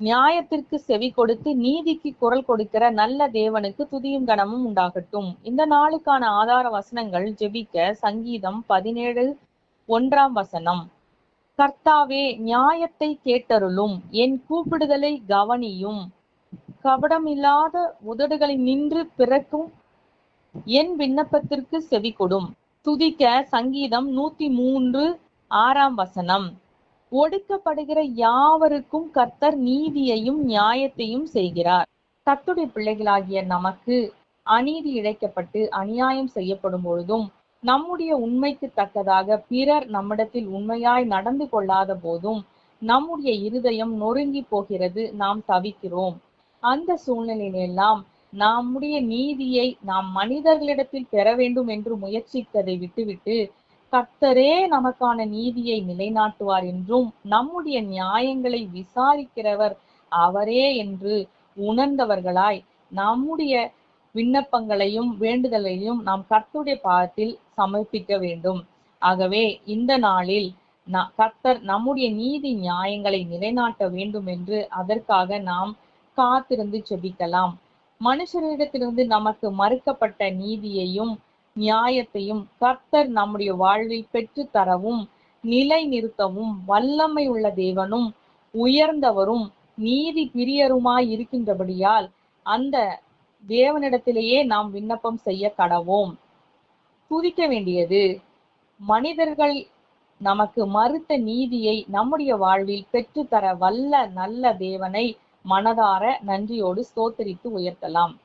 நியாயத்திற்கு செவி கொடுத்து நீதிக்கு குரல் கொடுக்கிற நல்ல தேவனுக்கு துதியும் கனமும் உண்டாகட்டும். இந்த நாளுக்கான ஆதார வசனங்கள் ஜெபிக்க சங்கீதம் பதினேழு ஒன்றாம் வசனம். கர்த்தாவே நியாயத்தை கேட்டருளும். என் கூப்பிடுதலை கவனியும். கபடமில்லாத உதடுகளில் நின்று பிறக்கும். என் விண்ணப்பத்திற்கு செவி கொடும். துதிக்க சங்கீதம் நூத்தி மூன்று ஆறாம் வசனம். ஒடுக்கப்படுகிற யாவருக்கும் கர்த்தர் நீதியையும் நியாயத்தையும் செய்கிறார். கர்த்தருடைய பிள்ளைகளாகிய நமக்கு அநீதி இழைக்கப்பட்டு அநியாயம் செய்யப்படும் பொழுதும் நம்முடைய உண்மைக்கு தக்கதாக பிறர் நம்மிடத்தில் உண்மையாய் நடந்து கொள்ளாத போதும் நம்முடைய இருதயம் நொறுங்கி போகிறது நாம் தவிக்கிறோம். அந்த சூழ்நிலையிலெல்லாம் நம்முடைய நீதியை நாம் மனிதர்களிடத்தில் பெற வேண்டும் என்று முயற்சித்ததை விட்டுவிட்டு கர்த்தரே நமக்கான நீதியை நிலைநாட்டுவார் என்றும் நம்முடைய நியாயங்களை விசாரிக்கிறவர் அவரே என்று உணர்ந்தவர்களாய் நம்முடைய விண்ணப்பங்களையும் வேண்டுதலையும் நாம் கர்த்தருடைய பாதத்தில் சமர்ப்பிக்க வேண்டும். ஆகவே இந்த நாளில் ந- கர்த்தர் நம்முடைய நீதி நியாயங்களை நிலைநாட்ட வேண்டும் என்று அதற்காக நாம் காத்திருந்து செபிக்கலாம் மனுஷரிடத்திலிருந்து நமக்கு மறுக்கப்பட்ட நீதியையும் நியாயத்தையும் கர்த்தர் நம்முடைய வாழ்வில் பெற்று தரவும் நிலை நிறுத்தவும் வல்லமை உள்ள தேவனும் உயர்ந்தவரும் நீதி பிரியருமாய் இருக்கின்றபடியால் அந்த தேவனிடத்திலேயே நாம் விண்ணப்பம் செய்ய கடவோம். துதிக்க வேண்டியது மனிதர்கள் நமக்கு மறுத்த நீதியை நம்முடைய வாழ்வில் பெற்றுத்தர வல்ல நல்ல தேவனை மனதார நன்றியோடு ஸ்தோத்தரித்து உயர்த்தலாம்.